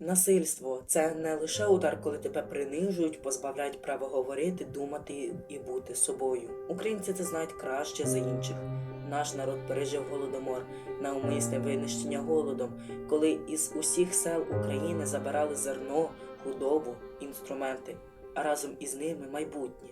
Насильство це не лише удар, коли тебе принижують, позбавляють права говорити, думати і бути собою. Українці це знають краще за інших. Наш народ пережив голодомор, навмисне винищення голодом, коли із усіх сел України забирали зерно, худобу, інструменти, а разом із ними майбутнє.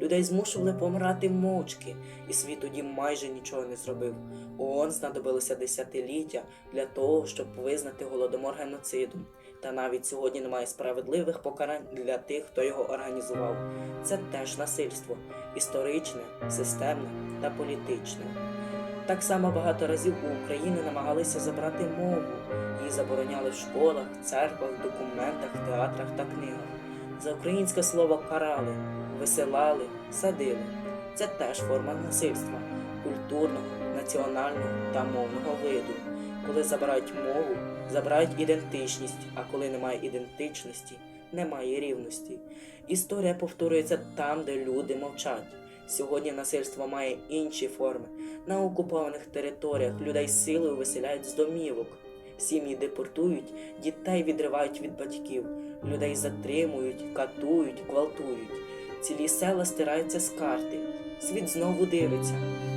Людей змушували помирати мовчки, і світ тоді майже нічого не зробив. ООН знадобилося десятиліття для того, щоб визнати голодомор геноцидом. Та навіть сьогодні немає справедливих покарань для тих, хто його організував. Це теж насильство історичне, системне та політичне. Так само багато разів у України намагалися забрати мову. Її забороняли в школах, церквах, документах, театрах та книгах. За українське слово карали, висилали, садили. Це теж форма насильства культурного, національного та мовного виду. Коли забирають мову, забирають ідентичність, а коли немає ідентичності, немає рівності. Історія повторюється там, де люди мовчать. Сьогодні насильство має інші форми. На окупованих територіях людей силою виселяють з домівок. Сім'ї депортують, дітей відривають від батьків, людей затримують, катують, гвалтують. Цілі села стираються з карти. Світ знову дивиться,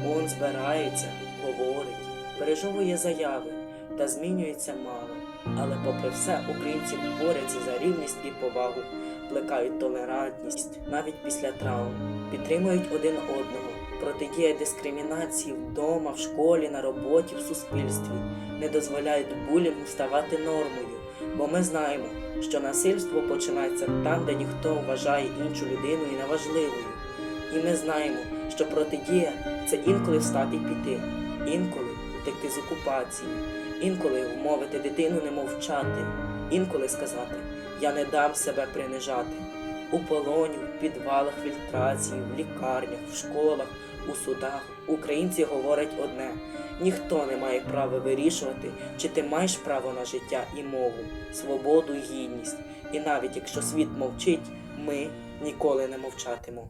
он збирається, говорить, пережовує заяви, та змінюється мало. Але попри все, українці борються за рівність і повагу, плекають толерантність навіть після травм, підтримують один одного, протидіє дискримінації вдома, в школі, на роботі, в суспільстві, не дозволяють булінгу ставати нормою, бо ми знаємо, що насильство починається там, де ніхто вважає іншу людину і неважливою. І ми знаємо, що протидія це інколи встати і піти, інколи втекти з окупації, інколи вмовити дитину не мовчати, інколи сказати Я не дам себе принижати. У полоні, в підвалах фільтрації, в лікарнях, в школах, у судах українці говорять одне: ніхто не має права вирішувати, чи ти маєш право на життя і мову, свободу і гідність. І навіть якщо світ мовчить, ми ніколи не мовчатимемо.